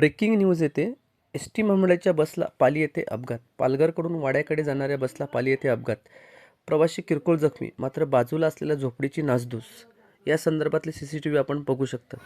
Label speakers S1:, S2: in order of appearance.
S1: Breaking news येते. S T महामंडळाच्या बसला पाली येथे अपघात. पालघरकडून वाड्याकडे जाणाऱ्या बसला पाली येथे अपघात. प्रवासी किरकोळ जखमी मात्र बाजूला असलेल्या झोपडीची नासधूस. या संदर्भातले सी सी टी व्ही आपण बघू शकतो.